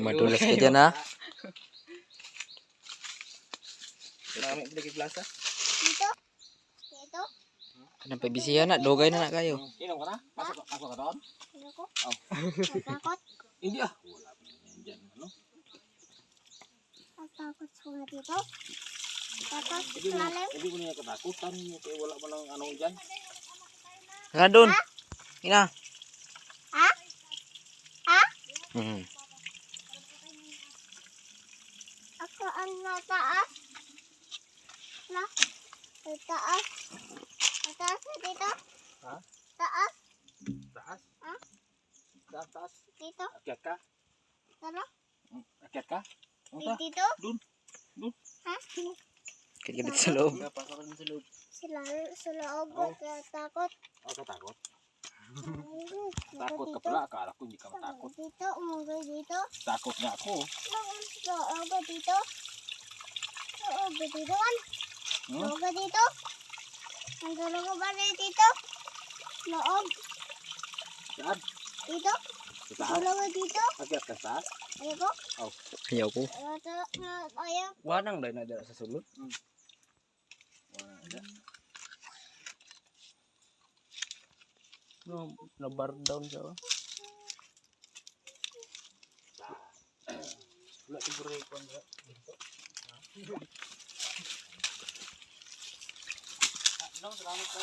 Madulas ka dyan ha. Marami pala kay plaza. Dito. Dito. Anong pabisihan na? Dugay na na kayo. Inom ka na? Pasok, ka doon? Ano ko? Oh. Hindi ah. Wala pa yan dyan. Ano? Dito. Mo, lalim. hindi mo niya katakutan. Kaya wala mo lang ano dyan. Nga doon. Ina. Ha? Ha? Hmm. Ako ang nataas. Na? Sa taas. Sa taas na dito. Ha? Taas. Taas. Ha? Taas, taas. Dito. Akyat ka? Tara. Akyat ka? Ano? Dito. Dun. Dun. Ha? Kaya kita sa loob. Hindi, pasok ka sa loob. Sa loob. Oh. Natakot. Ako katakot. Takot ka pala. Akala ko hindi ka matakot. Dito. Umuwi dito. Takot nga ako. Loob dito. Loob dito. An? Hmm? Loob dito. Ang tulong ko ba rin dito? Loob. Saan? Dito. Sa taas? Tulong ko dito. Akyat ka sa taas? Ayoko. Ayaw ko. Ito. Ayaw. Wanang dahil na dala sa sulod. Hmm. Wanang dahil. No, na-bar down siya. Oh. Wala siguro yung? Dito. Ah, no, salamat ka.